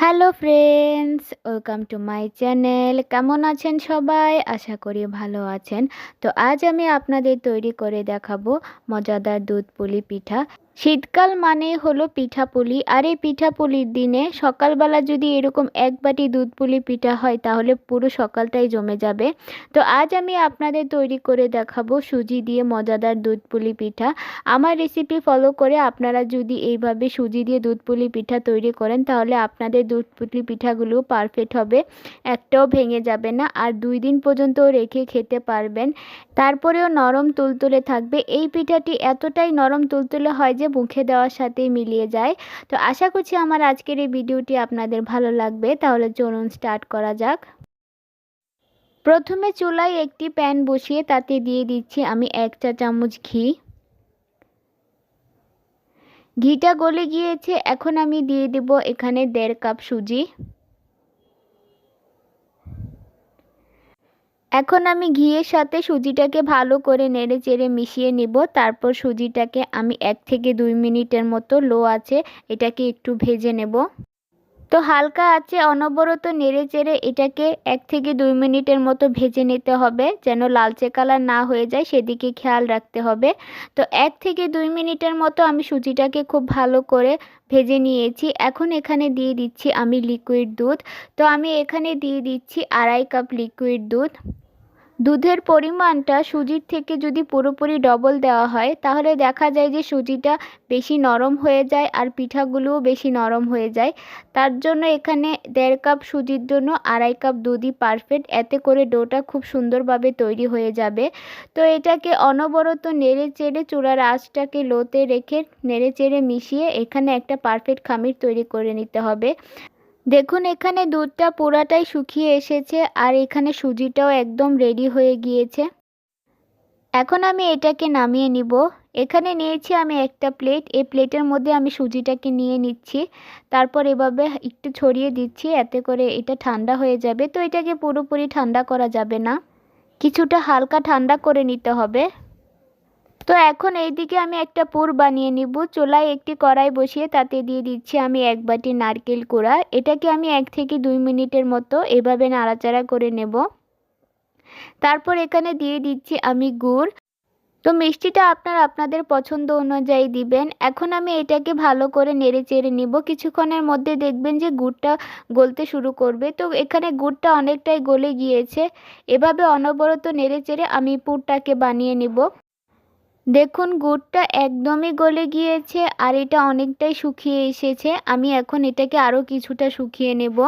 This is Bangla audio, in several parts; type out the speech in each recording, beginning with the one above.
Hello friends welcome to my channel কেমন আছেন সবাই? আশা করি ভালো আছেন। তো আজ আমি আপনাদের তৈরি করে দেখাবো মজাদার দুধ পুলি পিঠা। শীতকাল মানে হলো পিঠাপুলি। আর এই পিঠাপুলির দিনে সকালবেলা যদি এরকম এক বাটি দুধ পুলি পিঠা হয়, তাহলে পুরো সকালটাই জমে যাবে। তো আজ আমি আপনাদের তৈরি করে দেখাবো সুজি দিয়ে মজাদার দুধ পুলি পিঠা। আমার রেসিপি ফলো করে আপনারা যদি এইভাবে সুজি দিয়ে দুধ পুলি পিঠা তৈরি করেন, তাহলে আপনাদের দুধ পুলি পিঠাগুলো পারফেক্ট হবে। একটাও ভেঙে যাবে না। আর দুই দিন পর্যন্ত রেখে খেতে পারবেন। তারপরেও নরম তুলতুলে থাকবে। এই পিঠাটি এতটাই নরম তুলতুলে হয় যে মুখে দেওয়ার সাথে মিলিয়ে যায়। তো আশা করছি আমার আজকের এই ভিডিওটি আপনাদের ভালো লাগবে। তাহলে চলুন স্টার্ট করা যাক। প্রথমে চুলায় একটি প্যান বসিয়ে তাতে দিয়ে দিচ্ছি আমি এক চা চামচ ঘি। ঘিটা গলে গিয়েছে। এখন আমি দিয়ে দেব এখানে দেড় কাপ সুজি। এখন আমি ঘিয়ের সাথে সুজিটাকে ভালো করে নেড়ে চেড়ে মিশিয়ে নিব। তারপর সুজিটাকে আমি এক থেকে দুই মিনিটের মতো লো আছে এটাকে একটু ভেজে নেব। তো হালকা আছে, অনবরত নেড়ে চেড়ে এটাকে এক থেকে দুই মিনিটের মতো ভেজে নিতে হবে যেন লালচে কালার না হয়ে যায়, সেদিকে খেয়াল রাখতে হবে। তো এক থেকে দুই মিনিটের মতো আমি সুজিটাকে খুব ভালো করে ভেজে নিয়েছি। এখন এখানে দিয়ে দিচ্ছি আমি লিকুইড দুধ। তো আমি এখানে দিয়ে দিচ্ছি আড়াই কাপ লিকুইড দুধ। দুধের পরিমাণটা সুজির থেকে যদি পুরোপুরি ডবল দেওয়া হয়, তাহলে দেখা যায় যে সুজিটা বেশি নরম হয়ে যায় আর পিঠাগুলোও বেশি নরম হয়ে যায়। তার জন্য এখানে দেড় কাপ সুজির জন্য আড়াই কাপ দুধই পারফেক্ট এতে করে ডোটা খুব সুন্দরভাবে তৈরি হয়ে যাবে। তো এটাকে অনবরত নেড়ে চেড়ে চূড়ার আঁচটাকে লোতে রেখে নেড়ে চেড়ে মিশিয়ে এখানে একটা পারফেক্ট খামির তৈরি করে নিতে হবে। দেখুন, এখানে দুধটা পুরাটাই শুকিয়ে এসেছে আর এখানে সুজিটাও একদম রেডি হয়ে গিয়েছে। এখন আমি এটাকে নামিয়ে নিব। এখানে নিয়েছি আমি একটা প্লেট এই প্লেটের মধ্যে আমি সুজিটাকে নিয়ে নিচ্ছি। তারপর এভাবে একটু ছড়িয়ে দিচ্ছি, এতে করে এটা ঠান্ডা হয়ে যাবে। তো এটাকে পুরোপুরি ঠান্ডা করা যাবে না। কিছুটা হালকা ঠান্ডা করে নিতে হবে। তো এখন এই দিকে আমি একটা পুর বানিয়ে নিব। চুলায় একটি কড়াই বসিয়ে তাতে দিয়ে দিচ্ছি আমি এক বাটি নারকেল কোড়া। এটাকে আমি এক থেকে দুই মিনিটের মতো এভাবে নাড়াচাড়া করে নেব। তারপর এখানে দিয়ে দিচ্ছি আমি গুড়। তো মিষ্টিটা আপনার আপনাদের পছন্দ অনুযায়ী দিবেন। এখন আমি এটাকে ভালো করে নেড়ে চেড়ে নিব। কিছুক্ষণের মধ্যে দেখবেন যে গুড়টা গলতে শুরু করবে। তো এখানে গুড়টা অনেকটাই গলে গিয়েছে। এভাবে অনবরত নেড়ে চেড়ে আমি পুরটাকে বানিয়ে নিব। দেখুন, গুড়টা একদমই গলে গিয়েছে আর এটা অনেকটাই শুকিয়ে এসেছে। আমি এখন এটাকে আরও কিছুটা শুকিয়ে নেব।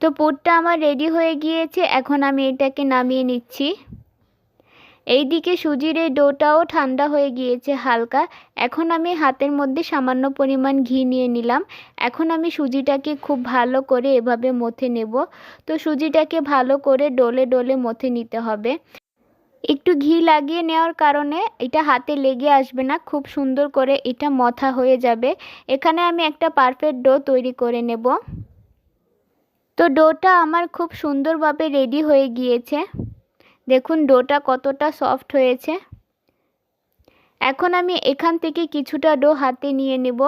তো পুরটা আমার রেডি হয়ে গিয়েছে, এখন আমি এটাকে নামিয়ে নিচ্ছি। এই দিকে সুজির এই ডোটাও ঠান্ডা হয়ে গিয়েছে হালকা। এখন আমি হাতের মধ্যে সামান্য পরিমাণ ঘি নিয়ে নিলাম। এখন আমি সুজিটাকে খুব ভালো করে এভাবে মথে নেব। তো সুজিটাকে ভালো করে ডলে ডলে মথে নিতে হবে। একটু ঘি লাগিয়ে নেওয়ার কারণে এটা হাতে লেগে আসবে না। খুব সুন্দর করে এটা মথা হয়ে যাবে। এখানে আমি একটা পারফেক্ট ডো তৈরি করে নেব। তো ডোটা আমার খুব সুন্দরভাবে রেডি হয়ে গিয়েছে। দেখুন ডোটা কতটা সফট হয়েছে। এখন আমি এখান থেকে কিছুটা ডো হাতে নিয়ে নেব।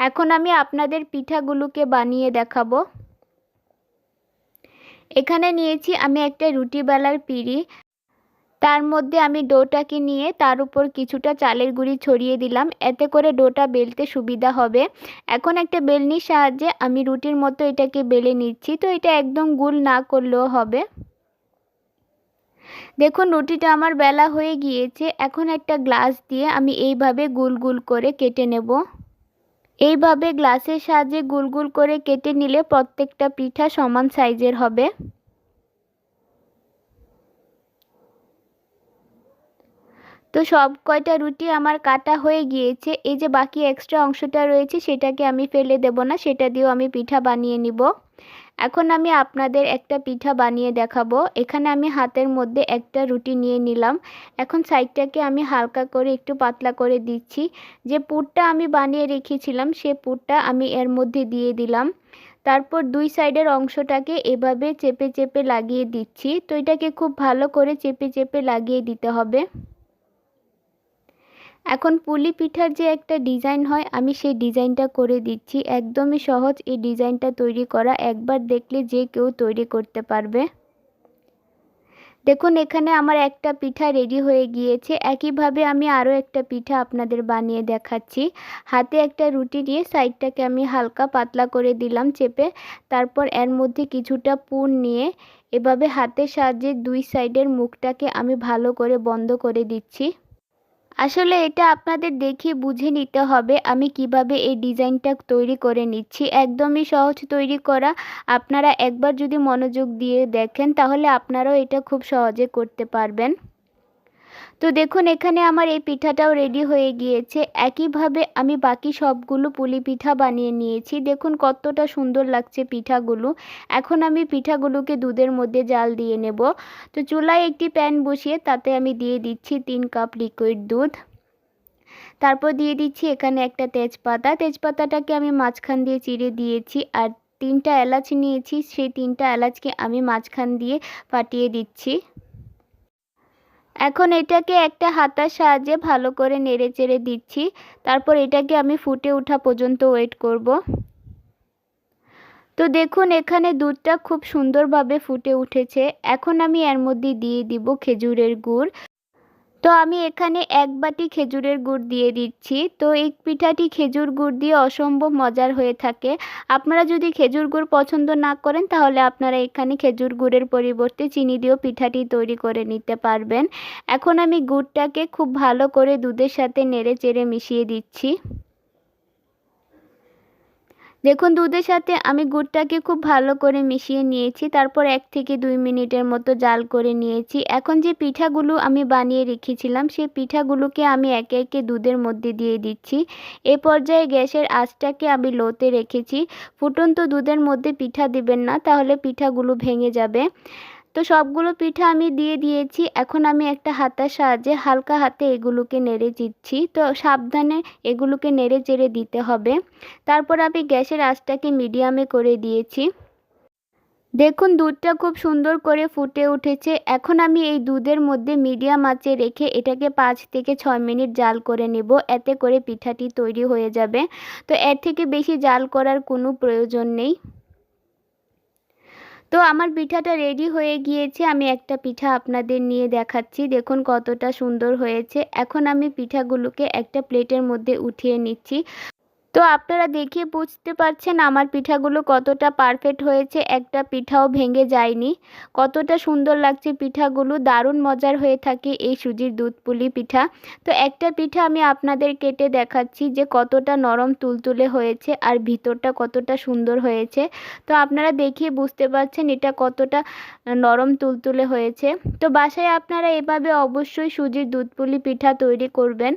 এখন আমি আপনাদের পিঠাগুলোকে বানিয়ে দেখাবো। এখানে নিয়েছি আমি একটা রুটি বেলার পিঁড়ি। তার মধ্যে আমি ডোটাকে নিয়ে তার উপর কিছুটা চালের গুঁড়ি ছড়িয়ে দিলাম। এতে করে ডোটা বেলতে সুবিধা হবে। এখন একটা বেলনির সাহায্যে আমি রুটির মতো এটাকে বেলে নিচ্ছি। তো এটা একদম গুল না করলেও হবে। দেখুন, রুটিটা আমার বেলা হয়ে গিয়েছে। এখন একটা গ্লাস দিয়ে আমি এইভাবে গুল গুল করে কেটে নেব। এইভাবে গ্লাসের সাহায্যে গুল গুল করে কেটে নিলে প্রত্যেকটা পিঠা সমান সাইজের হবে। তো সব কয়টা রুটি আমার কাটা হয়ে গিয়েছে, এই যে বাকি এক্সট্রা অংশটা রয়েছে সেটাকে আমি ফেলে দেব না, সেটা দিয়েও আমি পিঠা বানিয়ে নিব। এখন আমি আপনাদের একটা পিঠা বানিয়ে দেখাবো। এখানে আমি হাতের মধ্যে একটা রুটি নিয়ে নিলাম। এখন সাইডটাকে আমি হালকা করে একটু পাতলা করে দিচ্ছি। যে পুরটা আমি বানিয়ে রেখেছিলাম, সে পুরটা আমি এর মধ্যে দিয়ে দিলাম। তারপর দুই সাইডের অংশটাকে এভাবে চেপে চেপে লাগিয়ে দিচ্ছি। তো এটাকে খুব ভালো করে চেপে চেপে লাগিয়ে দিতে হবে। এখন পুলি পিঠার যে একটা ডিজাইন হয়, আমি সেই ডিজাইনটা করে দিচ্ছি। একদমই সহজ এই ডিজাইনটা তৈরি করা। একবার দেখলে যে কেউ তৈরি করতে পারবে। দেখুন, এখানে আমার একটা পিঠা রেডি হয়ে গিয়েছে। একইভাবে আমি আরও একটা পিঠা আপনাদের বানিয়ে দেখাচ্ছি। হাতে একটা রুটি নিয়ে সাইডটাকে আমি হালকা পাতলা করে দিলাম চেপে। তারপর এর মধ্যে কিছুটা পুর নিয়ে এভাবে হাতের সাহায্যে দুই সাইডের মুখটাকে আমি ভালো করে বন্ধ করে দিচ্ছি। আসলে এটা আপনাদের দেখে বুঝে নিতে হবে আমি কীভাবে এই ডিজাইনটা তৈরি করে নিচ্ছি। একদমই সহজ তৈরি করা। আপনারা একবার যদি মনোযোগ দিয়ে দেখেন তাহলে আপনারাও এটা খুব সহজে করতে পারবেন। তো দেখুন, এখানে আমার এই পিঠাটাও রেডি হয়ে গিয়েছে। একইভাবে আমি বাকি সবগুলো পুলি পিঠা বানিয়ে নিয়েছি। দেখুন, কতটা সুন্দর লাগছে পিঠাগুলো। এখন আমি পিঠাগুলোকে দুধের মধ্যে জাল দিয়ে নেব। তো চুলায় একটি প্যান বসিয়ে তাতে আমি দিয়ে দিচ্ছি তিন কাপ লিকুইড দুধ। তারপর দিয়ে দিচ্ছি এখানে একটা তেজপাতা। তেজপাতাটাকে আমি মাঝখান দিয়ে চিড়ে দিয়েছি আর তিনটা এলাচ নিয়েছি। সেই তিনটা এলাচকে আমি মাঝখান দিয়ে ফাটিয়ে দিচ্ছি। এখন এটাকে একটা হাতার সাহায্যে ভালো করে নেড়ে চেড়ে দিচ্ছি। তারপর এটাকে আমি ফুটে ওঠা পর্যন্ত ওয়েট করব। তো দেখুন, এখানে দুধটা খুব সুন্দরভাবে ফুটে উঠেছে। এখন আমি এর মধ্যে দিয়ে দিব খেজুরের গুড়। তো আমি এখানে এক বাটি খেজুরের গুড় দিয়ে দিচ্ছি। তো এই পিঠাটি খেজুর গুড় দিয়ে অসম্ভব মজার হয়ে থাকে। আপনারা যদি খেজুর গুড় পছন্দ না করেন, তাহলে আপনারা এখানে খেজুর গুড়ের পরিবর্তে চিনি দিয়েও পিঠাটি তৈরি করে নিতে পারবেন। এখন আমি গুড়টাকে খুব ভালো করে দুধের সাথে নেড়ে চেড়ে মিশিয়ে দিচ্ছি। দেখুন, দুধের সাথে আমি গুড়টাকে খুব ভালো করে মিশিয়ে নিয়েছি। তারপর এক থেকে দুই মিনিটের মতো জাল করে নিয়েছি। এখন যে পিঠাগুলো আমি বানিয়ে রেখেছিলাম, সেই পিঠাগুলোকে আমি একে একে দুধের মধ্যে দিয়ে দিচ্ছি। এ পর্যায়ে গ্যাসের আঁচটাকে আমি লোতে রেখেছি। ফুটন্ত দুধের মধ্যে পিঠা দিবেন না, তাহলে পিঠাগুলো ভেঙে যাবে। তো সবগুলো পিঠা আমি দিয়ে দিয়েছি। এখন আমি একটা হাতার সাহায্যে হালকা হাতে এগুলোকে নেড়ে দিচ্ছি। তো সাবধানে এগুলোকে নেড়ে চেড়ে দিতে হবে। তারপর আমি গ্যাসের আঁচটাকে মিডিয়ামে করে দিয়েছি। দেখুন, দুধটা খুব সুন্দর করে ফুটে উঠেছে। এখন আমি এই দুধের মধ্যে মিডিয়াম আঁচে রেখে এটাকে পাঁচ থেকে ছয় মিনিট জাল করে নেব। এতে করে পিঠাটি তৈরি হয়ে যাবে। তো এর থেকে বেশি জাল করার কোনো প্রয়োজন নেই। তো আমার পিঠাটা রেডি হয়ে গিয়েছে। আমি একটা পিঠা আপনাদের নিয়ে দেখাচ্ছি। দেখুন কতটা সুন্দর হয়েছে। এখন আমি পিঠাগুলোকে একটা প্লেটের মধ্যে উঠিয়ে নিচ্ছি। তো আপনারা দেখে বুঝতে পারছেন আমার পিঠাগুলো কতটা পারফেক্ট হয়েছে, একটা পিঠাও ভেঙে যায়নি। কতটা সুন্দর লাগছে পিঠাগুলো, দারুণ মজার হয়ে থাকে এই সুজির দুধ পুলি পিঠা। তো একটা পিঠা আমি আপনাদের কেটে দেখাচ্ছি যে কতটা নরম তুলতুলে হয়েছে আর ভিতরটা কতটা সুন্দর হয়েছে। তো আপনারা দেখিয়ে বুঝতে পারছেন এটা কতটা নরম তুলতুলে হয়েছে। তো বাসায় আপনারা এভাবে অবশ্যই সুজির দুধ পুলি পিঠা তৈরি করবেন।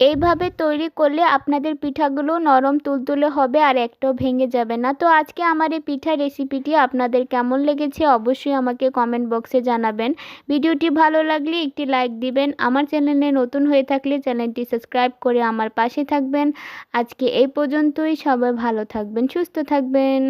এইভাবে তৈরি করলে আপনাদের পিঠাগুলো নরম তুলতুলে হবে আর একটাও ভেঙে যাবে না। তো আজকে আমার এই পিঠা রেসিপিটি আপনাদের কেমন লেগেছে অবশ্যই আমাকে কমেন্ট বক্সে জানাবেন। ভিডিওটি ভালো লাগলে একটি লাইক দিবেন। আমার চ্যানেলে নতুন হয়ে থাকলে চ্যানেলটি সাবস্ক্রাইব করে আমার পাশে থাকবেন। আজকে এই পর্যন্তই। সবাই ভালো থাকবেন, সুস্থ থাকবেন।